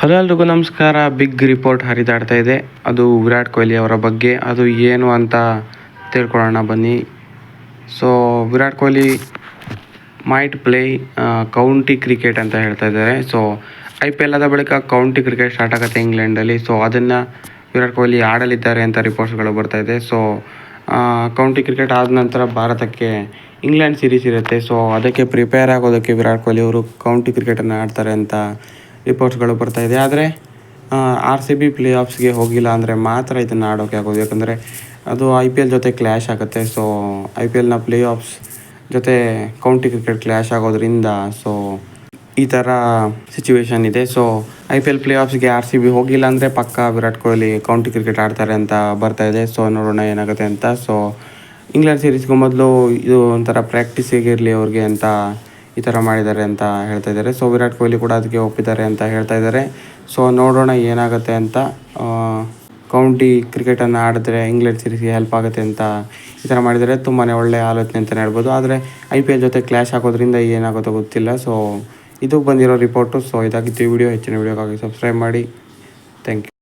Hello ಎಲ್ರಿಗೂ ನಮಸ್ಕಾರ. Big report ಹರಿದಾಡ್ತಾ ಇದೆ. ಅದು ವಿರಾಟ್ ಕೊಹ್ಲಿ ಅವರ ಬಗ್ಗೆ. ಅದು ಏನು ಅಂತ ತಿಳ್ಕೊಳ್ಳೋಣ ಬನ್ನಿ. So Virat Kohli might play county cricket ಅಂತ ಹೇಳ್ತಾ ಇದ್ದಾರೆ. ಸೊ ಐ ಪಿ ಎಲ್ ಆದ ಬಳಿಕ ಕೌಂಟಿ ಕ್ರಿಕೆಟ್ ಸ್ಟಾರ್ಟ್ ಆಗುತ್ತೆ ಇಂಗ್ಲೆಂಡಲ್ಲಿ ಸೊ ಅದನ್ನು ವಿರಾಟ್ ಕೊಹ್ಲಿ ಆಡಲಿದ್ದಾರೆ ಅಂತ ರಿಪೋರ್ಟ್ಸ್ಗಳು ಬರ್ತಾ ಇದೆ. ಸೊ ಕೌಂಟಿ ಕ್ರಿಕೆಟ್ ಆದ ನಂತರ ಭಾರತಕ್ಕೆ ಇಂಗ್ಲೆಂಡ್ ಸೀರೀಸ್ ಇರುತ್ತೆ. ಸೊ ಅದಕ್ಕೆ ಪ್ರಿಪೇರ್ ಆಗೋದಕ್ಕೆ ವಿರಾಟ್ ಕೊಹ್ಲಿ ಅವರು ಕೌಂಟಿ ಕ್ರಿಕೆಟನ್ನು ಆಡ್ತಾರೆ ಅಂತ ರಿಪೋರ್ಟ್ಸ್ಗಳು ಬರ್ತಾ ಇದೆ. ಆದರೆ ಆರ್ ಸಿ ಬಿ ಪ್ಲೇ ಆಫ್ಸ್ಗೆ ಹೋಗಿಲ್ಲ ಅಂದರೆ ಮಾತ್ರ ಇದನ್ನು ಆಡೋಕೆ ಆಗೋದು. ಯಾಕಂದರೆ, ಅದು ಐ ಪಿ ಎಲ್ ಜೊತೆ ಕ್ಲ್ಯಾಶ್ ಆಗುತ್ತೆ. ಸೊ ಐ ಪಿ ಎಲ್ನ ಪ್ಲೇ ಆಫ್ಸ್ ಜೊತೆ ಕೌಂಟಿ ಕ್ರಿಕೆಟ್ ಕ್ಲ್ಯಾಶ್ ಆಗೋದ್ರಿಂದ ಸೊ ಈ ಥರ ಸಿಚುವೇಶನ್ ಇದೆ. So I P L play ಆಫ್ಸ್ಗೆ ಆರ್ ಸಿ ಬಿ ಹೋಗಿಲ್ಲ ಅಂದರೆ ಪಕ್ಕ ವಿರಾಟ್ ಕೊಹ್ಲಿ ಕೌಂಟಿ ಕ್ರಿಕೆಟ್ ಆಡ್ತಾರೆ ಅಂತ ಬರ್ತಾ ಇದೆ. ಸೊ ನೋಡೋಣ ಏನಾಗುತ್ತೆ ಅಂತ. ಸೊ ಇಂಗ್ಲೆಂಡ್ ಸೀರೀಸ್ಗೂ ಮೊದಲು ಇದು ಒಂಥರ ಪ್ರಾಕ್ಟೀಸಿಗೆ ಇರಲಿ ಅವ್ರಿಗೆ ಅಂತ ಈ ಥರ ಮಾಡಿದ್ದಾರೆ ಅಂತ ಹೇಳ್ತಾ ಇದ್ದಾರೆ. ಸೊ ವಿರಾಟ್ ಕೊಹ್ಲಿ ಕೂಡ ಅದಕ್ಕೆ ಒಪ್ಪಿದ್ದಾರೆ ಅಂತ ಹೇಳ್ತಾ ಇದ್ದಾರೆ. ಸೊ ನೋಡೋಣ ಏನಾಗುತ್ತೆ ಅಂತ ಕೌಂಟಿ ಕ್ರಿಕೆಟನ್ನು ಆಡಿದ್ರೆ ಇಂಗ್ಲೆಂಡ್ ಸೀರೀಸ್ಗೆ ಹೆಲ್ಪ್ ಆಗುತ್ತೆ ಅಂತ ಈ ಥರ ಮಾಡಿದರೆ ತುಂಬಾ ಒಳ್ಳೆಯ ಆಲೋಚನೆ ಅಂತಲೇ ಹೇಳ್ಬೋದು. ಆದರೆ ಐ ಪಿ ಎಲ್ ಜೊತೆ ಕ್ಲ್ಯಾಶ್ ಆಗೋದ್ರಿಂದ ಏನಾಗುತ್ತೋ ಗೊತ್ತಿಲ್ಲ. ಸೊ ಇದು ಬಂದಿರೋ ರಿಪೋರ್ಟು ಸೊ ಇದಾಗಿತ್ತು ಈ ವಿಡಿಯೋ ಹೆಚ್ಚಿನ ವಿಡಿಯೋಗಾಗಿ ಸಬ್ಸ್ಕ್ರೈಬ್ ಮಾಡಿ. Thank you